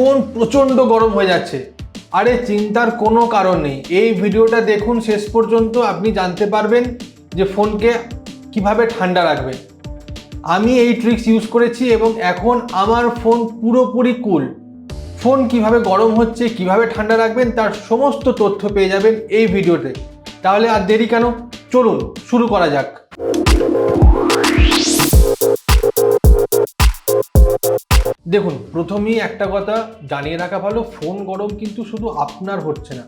Phone প্রচণ্ড গরম হয়ে যাচ্ছে। আরে চিন্তার কোনো কারণ নেই। এই ভিডিওটা দেখুন, শেষ পর্যন্ত আপনি জানতে পারবেন যে ফোনকে কীভাবে ঠান্ডা রাখবেন আমি এই ট্রিক্স ইউজ করেছি এবং এখন আমার ফোন পুরোপুরি কুল। ফোন কীভাবে গরম হচ্ছে, কীভাবে ঠান্ডা রাখবেন, তার সমস্ত তথ্য পেয়ে যাবেন এই ভিডিওতে। তাহলে আর দেরি কেন? চলুন, শুরু করা যাক। দেখুন, প্রথমেই একটা কথা জানিয়ে রাখা ভালো, ফোন গরম কিন্তু শুধু আপনার হচ্ছে না।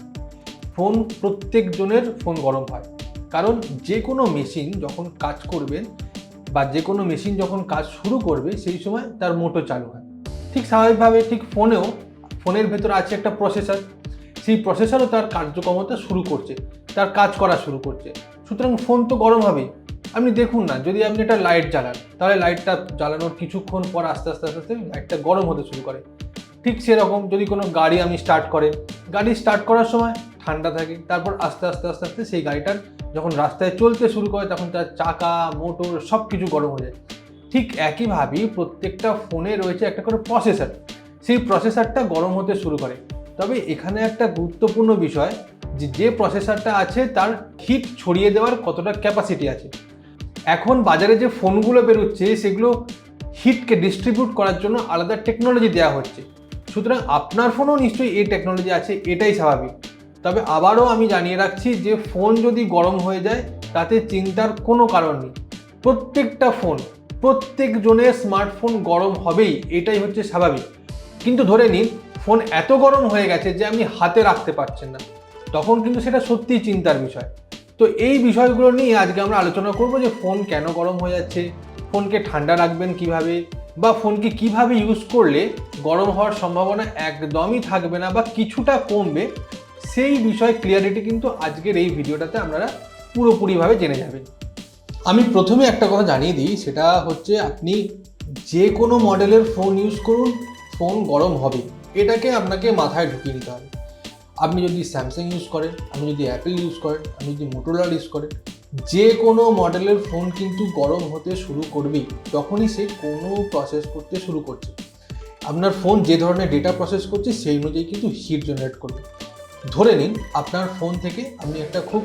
ফোন প্রত্যেকজনের ফোন গরম হয়। কারণ যে কোনো মেশিন যখন কাজ করবেন বা যে কোনো মেশিন যখন কাজ শুরু করবে, সেই সময় তার মোটর চালু হয়। ঠিক স্বাভাবিকভাবে ঠিক ফোনেও, ফোনের ভেতর আছে একটা প্রসেসর। সেই প্রসেসরও তার কার্যক্ষমতা শুরু করছে, তার কাজ করা শুরু করছে। সুতরাং ফোন তো গরম হবেই। আপনি দেখুন না, যদি আপনি একটা লাইট জ্বালান, তাহলে লাইটটা জ্বালানোর কিছুক্ষণ পর আস্তে আস্তে আস্তে আস্তে লাইটটা গরম হতে শুরু করে। ঠিক সেরকম যদি কোনো গাড়ি আমি স্টার্ট করেন, গাড়ি স্টার্ট করার সময় ঠান্ডা থাকে, তারপর আস্তে আস্তে আস্তে আস্তে সেই গাড়িটার যখন রাস্তায় চলতে শুরু করে, তখন তার চাকা মোটর সব কিছু গরম হয়ে যায়। ঠিক একইভাবেই প্রত্যেকটা ফোনে রয়েছে একটা করে প্রসেসর সেই প্রসেসরটা গরম হতে শুরু করে। তবে এখানে একটা গুরুত্বপূর্ণ বিষয় যে যে প্রসেসরটা আছে তার হিট ছড়িয়ে দেওয়ার কতটা ক্যাপাসিটি আছে। এখন বাজারে যে ফোনগুলো বেরোচ্ছে, সেগুলো হিটকে ডিস্ট্রিবিউট করার জন্য আলাদা টেকনোলজি দেওয়া হচ্ছে। সুতরাং আপনার ফোনও নিশ্চয়ই এই টেকনোলজি আছে, এটাই স্বাভাবিক। তবে আবারও আমি জানিয়ে রাখছি যে ফোন যদি গরম হয়ে যায়, তাতে চিন্তার কোনো কারণ নেই। প্রত্যেকটা ফোন, প্রত্যেক জনের স্মার্টফোন গরম হবেই, এটাই হচ্ছে স্বাভাবিক। কিন্তু ধরে নিন, ফোন এত গরম হয়ে গেছে যে আপনি হাতে রাখতে পারছেন না। তখন কিন্তু সেটা সত্যিই চিন্তার বিষয়। তো এই বিষয়গুলো নিয়ে আজকে আমরা আলোচনা করব যে ফোন কেন গরম হয়ে যাচ্ছে, ফোনকে ঠান্ডা রাখবেন কীভাবে, বা ফোনকে কীভাবে ইউজ করলে গরম হওয়ার সম্ভাবনা একদমই থাকবে না বা কিছুটা কমবে, সেই বিষয় ক্লিয়ারিটি কিন্তু আজকের এই ভিডিওটাতে আপনারা পুরোপুরিভাবে জেনে যাবেন। আমি প্রথমে একটা কথা জানিয়ে দিই, সেটা হচ্ছে আপনি যে কোনো মডেলের ফোন ইউজ করুন ফোন গরম হবে, এটাকে আপনাকে মাথায় ঢুকিয়ে নিতে হবে। আপনি যদি স্যামসাং ইউজ করেন, আপনি যদি অ্যাপেল ইউজ করেন, আপনি যদি মোটোলার ইউজ করেন, যে কোনো মডেলের ফোন কিন্তু গরম হতে শুরু করবেই, তখনই সে কোনো প্রসেস করতে শুরু করছে। আপনার ফোন যে ধরনের ডেটা প্রসেস করছে, সেই অনুযায়ী কিন্তু হিট জেনারেট করবে। ধরে নিন, আপনার ফোন থেকে আপনি একটা খুব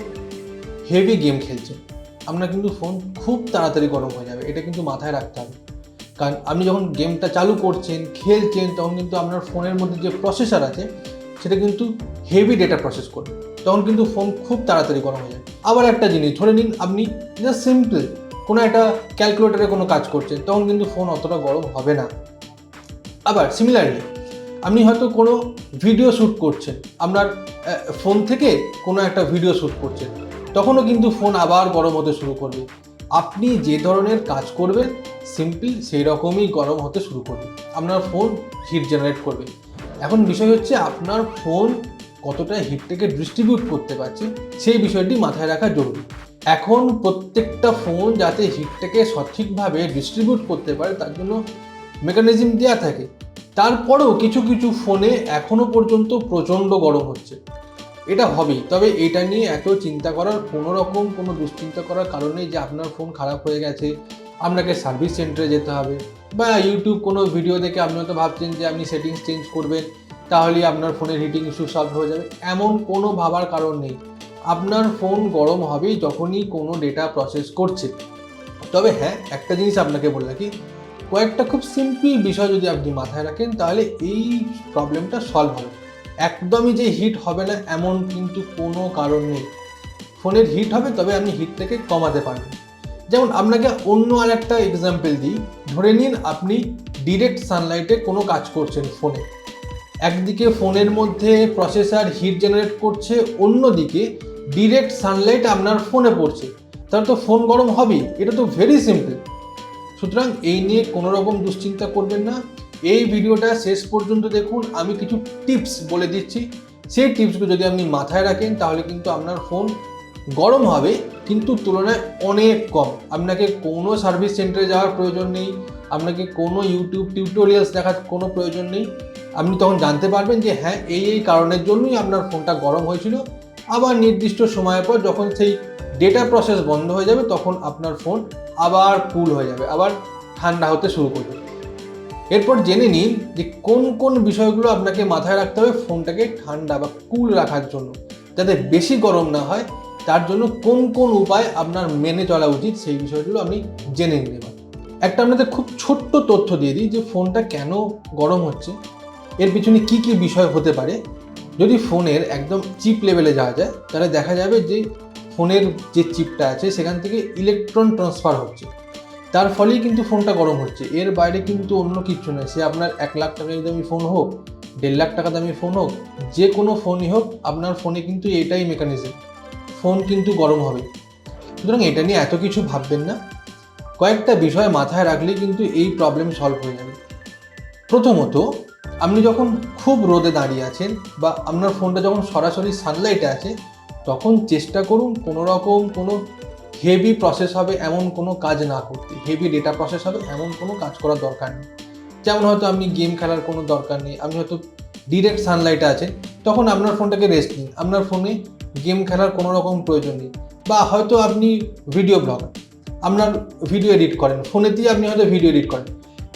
হেভি গেম খেলছেন। আপনার কিন্তু ফোন খুব তাড়াতাড়ি গরম হয়ে যাবে, এটা কিন্তু মাথায় রাখতে হবে। কারণ আপনি যখন গেমটা চালু করছেন, খেলছেন, তখন কিন্তু আপনার ফোনের মধ্যে যে প্রসেসর আছে সেটা কিন্তু হেভি ডেটা প্রসেস করবে তখন কিন্তু ফোন খুব তাড়াতাড়ি গরম হয়ে যায়। আবার একটা জিনিস, ধরে নিন আপনি জাস্ট সিম্পল কোনো একটা ক্যালকুলেটারে কোনো কাজ করছেন, তখন কিন্তু ফোন অতটা গরম হবে না। আবার সিমিলারলি আপনি হয়তো কোনো ভিডিও শ্যুট করছেন, আপনার ফোন থেকে কোনো একটা ভিডিও শ্যুট করছেন, তখনও কিন্তু ফোন আবার গরম হতে শুরু করবে। আপনি যে ধরনের কাজ করবেন সিম্পল সেই রকমই গরম হতে শুরু করবে। আপনার ফোন হিট জেনারেট করবে। এখন বিষয় হচ্ছে আপনার ফোন কতটা হিটটাকে ডিস্ট্রিবিউট করতে পারছে, সেই বিষয়টি মাথায় রাখা জরুরি। এখন প্রত্যেকটা ফোন যাতে হিটটাকে সঠিকভাবে ডিস্ট্রিবিউট করতে পারে, তার জন্য মেকানিজম দেওয়া থাকে। তারপরেও কিছু কিছু ফোনে এখনও পর্যন্ত প্রচণ্ড গরম হচ্ছে। এটা হবেই, তবে এটা নিয়ে এত চিন্তা করার কোনো রকম কোনো দুশ্চিন্তা করার কারণে যে আপনার ফোন খারাপ হয়ে গেছে আপনাকে সার্ভিস সেন্টারে যেতে হবে বা ইউটিউব কোনো ভিডিও দেখে আপনি হয়তো ভাবছেন যে আপনি সেটিংস চেঞ্জ করবেন, তাহলেই আপনার ফোনের হিটিং ইস্যু সলভ হয়ে যাবে। এমন কোনো ভাবার কারণ নেই। আপনার ফোন গরম হবেই যখনই কোনো ডেটা প্রসেস করছে। তবে হ্যাঁ একটা জিনিস আপনাকে বলে রাখি, কয়েকটা খুব সিম্পল বিষয় যদি আপনি মাথায় রাখেন, তাহলে এই প্রবলেমটা সলভ হবে। একদমই যে হিট হবে না, এমন কিন্তু কোনো কারণ নেই। ফোনের হিট হবে, তবে আপনি হিটটাকে কমাতে পারবেন। যেমন আপনাকে অন্য আর একটা এক্সাম্পল দিই। ধরে নিন আপনি ডিরেক্ট সানলাইটে কোনো কাজ করছেন ফোনে একদিকে ফোনের মধ্যে প্রসেসার হিট জেনারেট করছে, অন্যদিকে ডিরেক্ট সানলাইট আপনার ফোনে পড়ছে। তাহলে তো ফোন গরম হবেই, এটা তো ভেরি সিম্পল সুতরাং এই নিয়ে কোনো রকম দুশ্চিন্তা করবেন না। এই ভিডিওটা শেষ পর্যন্ত দেখুন। আমি কিছু টিপস বলে দিচ্ছি। সেই টিপসগুলো যদি আপনি মাথায় রাখেন, তাহলে কিন্তু আপনার ফোন গরম হবে, কিন্তু তুলনায় অনেক কম। আপনাকে কোনো সার্ভিস সেন্টারে যাওয়ার প্রয়োজন নেই, আপনাকে কোনো ইউটিউব টিউটোরিয়ালস দেখার কোনো প্রয়োজন নেই। আপনি তখন জানতে পারবেন যে হ্যাঁ এই এই কারণের জন্যই আপনার ফোনটা গরম হয়েছিল। আবার নির্দিষ্ট সময়ের পর যখন সেই ডেটা প্রসেস বন্ধ হয়ে যাবে, তখন আপনার ফোন আবার কুল হয়ে যাবে, আবার ঠান্ডা হতে শুরু করবে। এরপর জেনে নিন যে, কোন কোন বিষয়গুলো আপনাকে মাথায় রাখতে হবে ফোনটাকে ঠান্ডা বা কুল রাখার জন্য, যাতে বেশি গরম না হয় তার জন্য কোন কোন উপায় আপনার মেনে চলা উচিত সেই বিষয়গুলো আপনি জেনে এবার একটা আপনাদের খুব ছোট্ট তথ্য দিয়ে দিই যে ফোনটা কেন গরম হচ্ছে, এর পিছনে কি কি বিষয় হতে পারে। যদি ফোনের একদম চিপ লেভেলে যাওয়া যায়, তাহলে দেখা যাবে যে ফোনের যে চিপটা আছে, সেখান থেকে ইলেকট্রন ট্রান্সফার হচ্ছে। তার ফলেই কিন্তু ফোনটা গরম হচ্ছে। এর বাইরে কিন্তু অন্য কিছু নয় সে আপনার এক লাখ টাকা দামি ফোন হোক, দেড় লাখ টাকা দামি ফোন হোক, যে কোনো ফোনই হোক, আপনার ফোনে কিন্তু এটাই মেকানিজম ফোন কিন্তু গরম হবে। সুতরাং এটা নিয়ে এত কিছু ভাববেন না। কয়েকটা বিষয় মাথায় রাখলে কিন্তু এই প্রবলেম সলভ হয়ে যাবে। প্রথমত, আপনি যখন খুব রোদে দাঁড়িয়ে আছেন বা আপনার ফোনটা যখন সরাসরি সানলাইটে আছে, তখন চেষ্টা করুন কোনো রকম কোনো হেভি প্রসেস হবে এমন কোনো কাজ না করতে। হেভি ডেটা প্রসেস হবে এমন কোনো কাজ করার দরকার নেই। যেমন হয়তো আপনি গেম খেলার কোনো দরকার নেই, আপনি হয়তো ডিরেক্ট সানলাইটে আছেন তখন আপনার ফোনটাকে রেস্ট নিন। আপনার ফোনে গেম খেলার কোনো রকম প্রয়োজন নেই। বা হয়তো আপনি ভিডিও ব্লগ আপনার ভিডিও এডিট করেন। ফোনেতেই আপনি হয়তো ভিডিও এডিট করেন।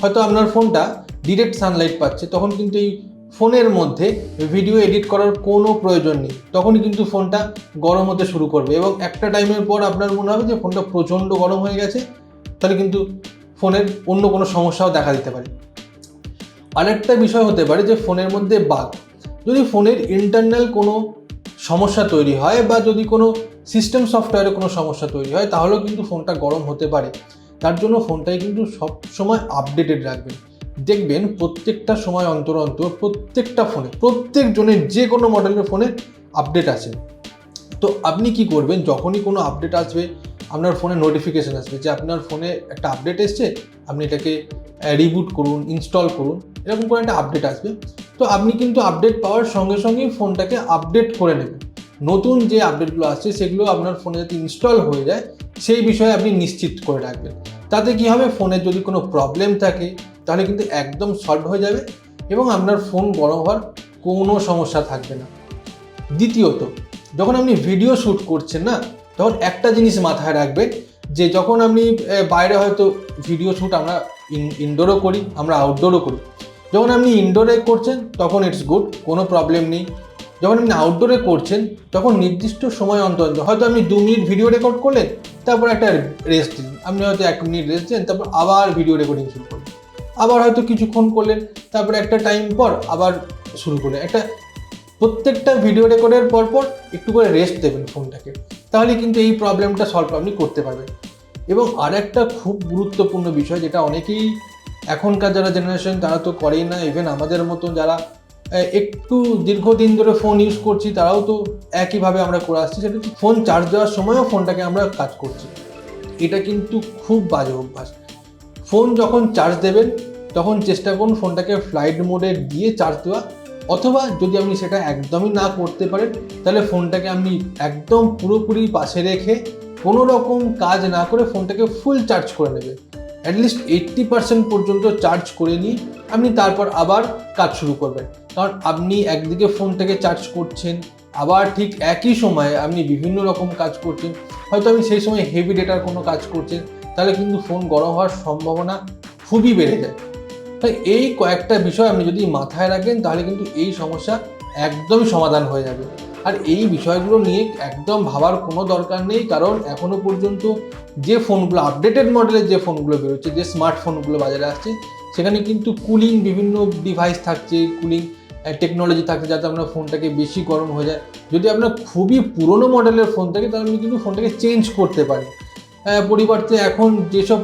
হয়তো আপনার ফোনটা ডিরেক্ট সানলাইট পাচ্ছে, তখন কিন্তু এই ফোনের মধ্যে ভিডিও এডিট করার কোনো প্রয়োজন নেই। তখনই কিন্তু ফোনটা গরম হতে শুরু করবে। এবং একটা টাইমের পর আপনার মনে হবে যে ফোনটা প্রচণ্ড গরম হয়ে গেছে, তাহলে কিন্তু ফোনের অন্য কোনো সমস্যাও দেখা দিতে পারে। আরেকটা বিষয় হতে পারে যে ফোনের মধ্যে বাগ যদি ফোনের ইন্টারনাল কোনো সমস্যা তৈরি হয় বা যদি কোনো সিস্টেম সফটওয়্যারে কোনো সমস্যা তৈরি হয়, তাহলেও কিন্তু ফোনটা গরম হতে পারে। তার জন্য ফোনটাই কিন্তু সব সময় আপডেটেড রাখবেন। দেখবেন প্রত্যেকটা সময় অন্তর অন্তর প্রত্যেকটা ফোনে, প্রত্যেকজনের যে কোনো মডেলের ফোনে আপডেট আছে। তো আপনি কি করবেন? যখনই কোনো আপডেট আসবে, আপনার ফোনে নোটিফিকেশান আসবে যে আপনার ফোনে একটা আপডেট এসছে, আপনি এটাকে রিবুট করুন ইনস্টল করুন। এরকম করে একটা আপডেট আসবে। তো আপনি কিন্তু আপডেট পাওয়ার সঙ্গে সঙ্গেই ফোনটাকে আপডেট করে নেবেন। নতুন যে আপডেটগুলো আসছে, সেগুলো আপনার ফোনে যাতে ইনস্টল হয়ে যায়, সেই বিষয়ে আপনি নিশ্চিত করে রাখবেন। তাতে কি হবে? ফোনের যদি কোনো প্রবলেম থাকে, তাহলে কিন্তু একদম সলভ হয়ে যাবে এবং আপনার ফোন গরম হওয়ার কোনো সমস্যা থাকবে না। দ্বিতীয়ত, যখন আপনি ভিডিও শ্যুট করছেন না, তখন একটা জিনিস মাথায় রাখবেন যে যখন আপনি বাইরে হয়তো ভিডিও শ্যুট আমরা ইন ইনডোরও করি, আমরা আউটডোরও করি। যখন আপনি ইনডোরে করছেন, তখন ইটস গুড কোনো প্রবলেম নেই। যখন আপনি আউটডোরে করছেন, তখন নির্দিষ্ট সময় অন্তর হয়তো আপনি দু মিনিট ভিডিও রেকর্ড করলেন, তারপর একটা রেস্ট দিন আপনি হয়তো এক মিনিট রেস্ট দিলেন, তারপর আবার ভিডিও রেকর্ডিং শুরু করলেন। আবার হয়তো কিছুক্ষণ করলেন, তারপরে একটা টাইম পর আবার শুরু করলেন। একটা প্রত্যেকটা ভিডিও রেকর্ডের পর পর একটু করে রেস্ট দেবেন ফোনটাকে তাহলে কিন্তু এই প্রবলেমটা সলভ আপনি করতে পারবেন। এবং আর একটা খুব গুরুত্বপূর্ণ বিষয়, যেটা অনেকেই এখনকার যারা জেনারেশন তারা তো করেই না ইভেন আমাদের মতো যারা একটু দীর্ঘদিন ধরে ফোন ইউজ করছি, তারাও তো একইভাবে আমরা করে আসছি, সেটা ফোন চার্জ দেওয়ার সময়ও ফোনটাকে আমরা কাজ করছি। এটা কিন্তু খুব বাজে অভ্যাস। ফোন যখন চার্জ দেবেন, তখন চেষ্টা করুন ফোনটাকে ফ্লাইট মোডে দিয়ে চার্জ দেওয়া, অথবা যদি আপনি সেটা একদমই না করতে পারেন, তাহলে ফোনটাকে আপনি একদম পুরোপুরি পাশে রেখে কোনো রকম কাজ না করে ফোনটাকে ফুল চার্জ করে নেবেন। অ্যাটলিস্ট এইট্টি পার্সেন্ট পর্যন্ত চার্জ করে নিয়ে আপনি তারপর আবার কাজ শুরু করবেন। কারণ আপনি একদিকে ফোনটাকে চার্জ করছেন, আবার ঠিক একই সময়ে আপনি বিভিন্ন রকম কাজ করছেন। হয়তো আপনি সেই সময় হেভি ডেটার কোনো কাজ করছেন, তাহলে কিন্তু ফোন গরম হওয়ার সম্ভাবনা খুবই বেড়ে যায়। তাই এই কয়েকটা বিষয় আপনি যদি মাথায় রাখেন, তাহলে কিন্তু এই সমস্যা একদমই সমাধান হয়ে যাবে। আর এই বিষয়গুলো নিয়ে একদম ভাবার কোনো দরকার নেই, কারণ এখনও পর্যন্ত যে ফোনগুলো আপডেটেড মডেলের যে ফোনগুলো বেরোচ্ছে, যে স্মার্টফোনগুলো বাজারে আসছে, সেখানে কিন্তু কুলিং বিভিন্ন ডিভাইস থাকছে কুলিং টেকনোলজি থাকছে যাতে আপনার ফোনটাকে বেশি গরম হয়ে যায়। যদি আপনার খুবই পুরনো মডেলের ফোন থাকে, তাহলে আপনি কিন্তু ফোনটাকে চেঞ্জ করতে পারেন। পরিবর্তে এখন যেসব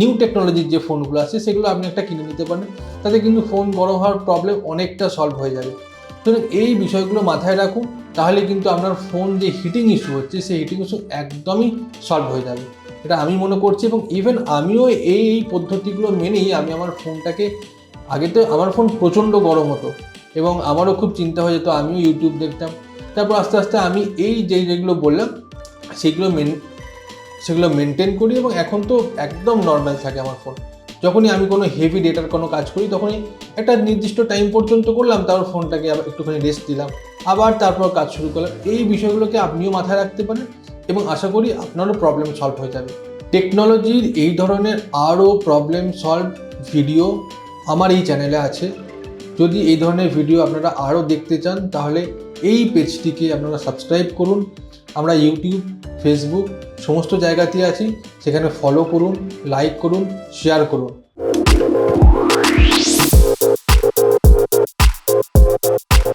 নিউ টেকনোলজির যে ফোনগুলো আছে, সেগুলো আপনি একটা কিনে নিতে পারেন। তাতে কিন্তু ফোন গরম হওয়ার প্রবলেম অনেকটা সলভ হয়ে যাবে। সুতরাং এই বিষয়গুলো মাথায় রাখুন, তাহলে কিন্তু আপনার ফোন যে হিটিং ইস্যু হচ্ছে, সেই হিটিং ইস্যু একদমই সলভ হয়ে যাবে। এটা আমি মনে করছি এবং ইভেন আমিও এই এই পদ্ধতিগুলো মেনেই আমি আমার ফোনটাকে আগে তো আমার ফোন প্রচণ্ড গরম হতো এবং আমারও খুব চিন্তা হয়ে যেত, আমিও ইউটিউব দেখতাম। তারপর আস্তে আস্তে আমি এই যে যেগুলো বললাম, সেগুলো মেন সেগুলো মেনটেন করি এবং এখন তো একদম নর্মাল থাকে আমার ফোন যখনই আমি কোনো হেভি ডেটার কোনো কাজ করি, তখনই একটা নির্দিষ্ট টাইম পর্যন্ত করলাম, তারপর ফোনটাকে আবার একটুখানি রেস্ট দিলাম। আবার তারপর কাজ শুরু করলাম। এই বিষয়গুলোকে আপনিও মাথায় রাখতে পারেন এবং আশা করি আপনারও প্রবলেম সলভ হয়ে যাবে। টেকনোলজির এই ধরনের আরও প্রবলেম সলভ ভিডিও আমার এই চ্যানেলে আছে। যদি এই ধরনের ভিডিও আপনারা আরও দেখতে চান, তাহলে এই পেজটিকে আপনারা সাবস্ক্রাইব করুন। আমরা ইউটিউব ফেসবুক সমস্ত জায়গাতেই আছি। সেখানে ফলো করুন লাইক করুন শেয়ার করুন।